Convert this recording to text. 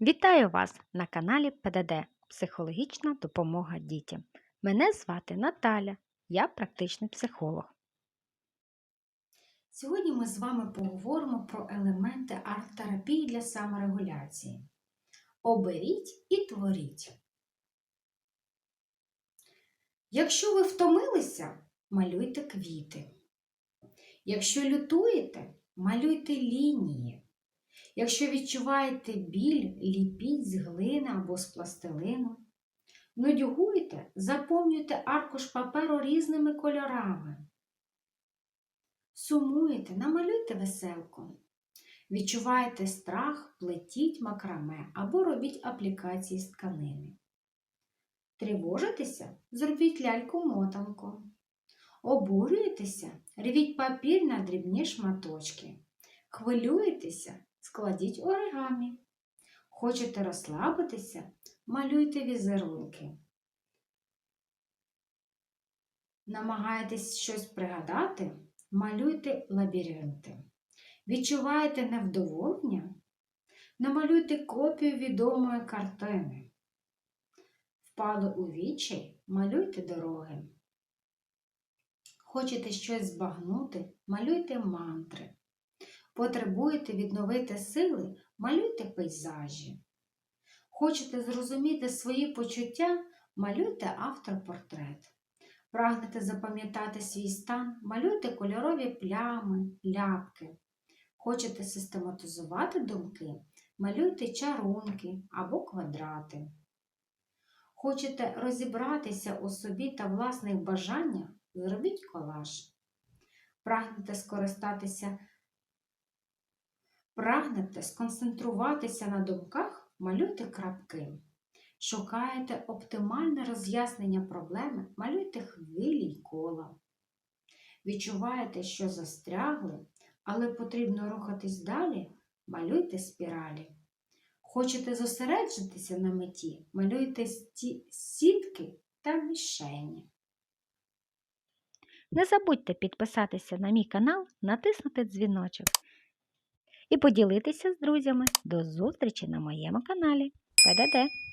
Вітаю вас на каналі ПДД Психологічна допомога дітям. Мене звати Наталя, я практичний психолог. Сьогодні ми з вами поговоримо про елементи арт-терапії для саморегуляції. Оберіть і творіть. Якщо ви втомилися, малюйте квіти. Якщо лютуєте, малюйте лінії. Якщо відчуваєте біль, ліпіть з глини або з пластилину. Нудьгуйте, заповнюйте аркуш паперу різними кольорами. Сумуєте, намалюйте веселку. Відчуваєте страх, плетіть макраме або робіть аплікації з тканини. Тривожитеся, зробіть ляльку-мотанку. Обурюєтеся, рвіть папір на дрібні шматочки. Хвилюєтеся, складіть оригамі. Хочете розслабитися, малюйте візерунки. Намагаєтесь щось пригадати, малюйте лабіринти. Відчуваєте невдоволення? Намалюйте копію відомої картини. Впали у вічай, малюйте дороги. Хочете щось збагнути, малюйте мантри. Потребуєте відновити сили, малюйте пейзажі. Хочете зрозуміти свої почуття, малюйте автопортрет. Прагнете запам'ятати свій стан, малюйте кольорові плями, ляпки. Хочете систематизувати думки, малюйте чарунки або квадрати. Хочете розібратися у собі та власних бажаннях, зробіть колаж. Прагнете скористатися, прагнете сконцентруватися на думках, малюйте крапки. Шукаєте оптимальне роз'яснення проблеми, малюйте хвилі й кола. Відчуваєте, що застрягли, але потрібно рухатись далі, малюйте спіралі. Хочете зосереджитися на меті, малюйте сітки та мішені. Не забудьте підписатися на мій канал, натиснути дзвіночок і поділитися з друзями. До зустрічі на моєму каналі ПДД.